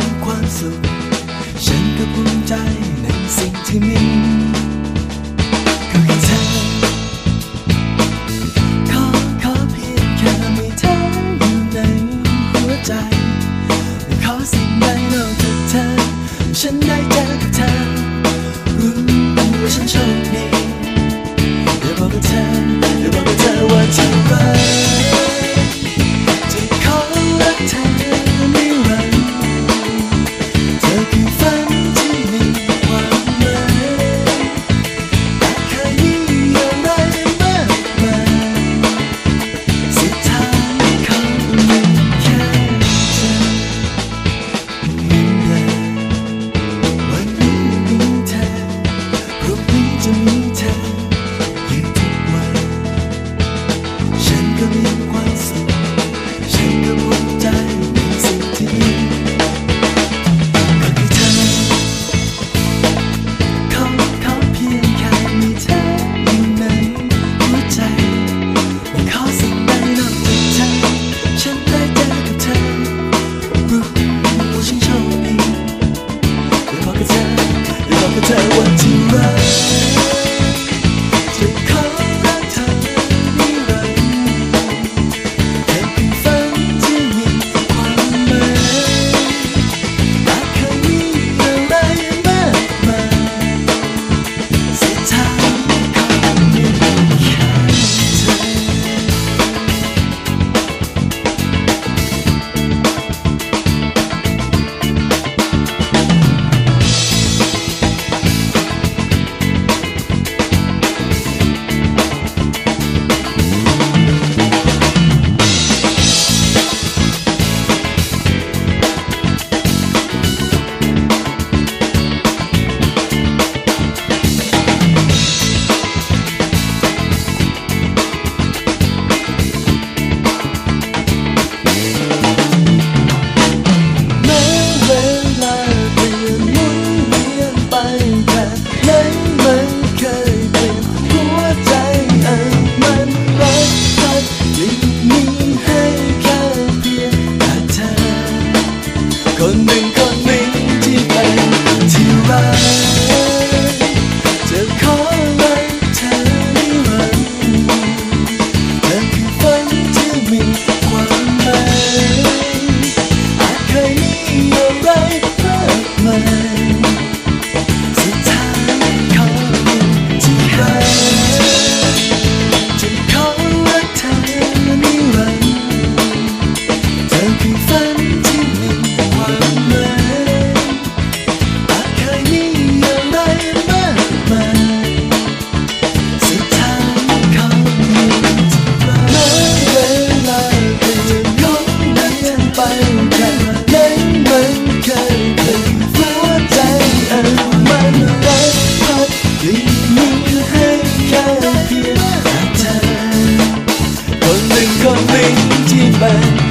มีความสุข ฉันก็ภูมิใจในสิ่งที่มีก็แค่เธอขอขอเพียงแค่มีเธออยู่ในหัวใจไม่ขอสิ่งใดนอกจากเธอ ฉันได้เจอกับเธอรู้ว่าฉันโชคดีเดี๋ยวบอกกับเธอ ก็มีความสุขฉันก็ภูมิใจในสิ่งที่มีก็คือเธอขอขอเพียงแค่มีเธออยู่ในหัวใจไม่ขอสิ่งใดนอกจากเธอฉันได้เจอกับเธอรู้ว่าฉันโชคดีเดี๋ยวบอกกับเธอเดี๋ยวบอกกับเธอว่าที่รัก แค่เพียงเธอคนหนึ่งคนหนึ่งที่เป็น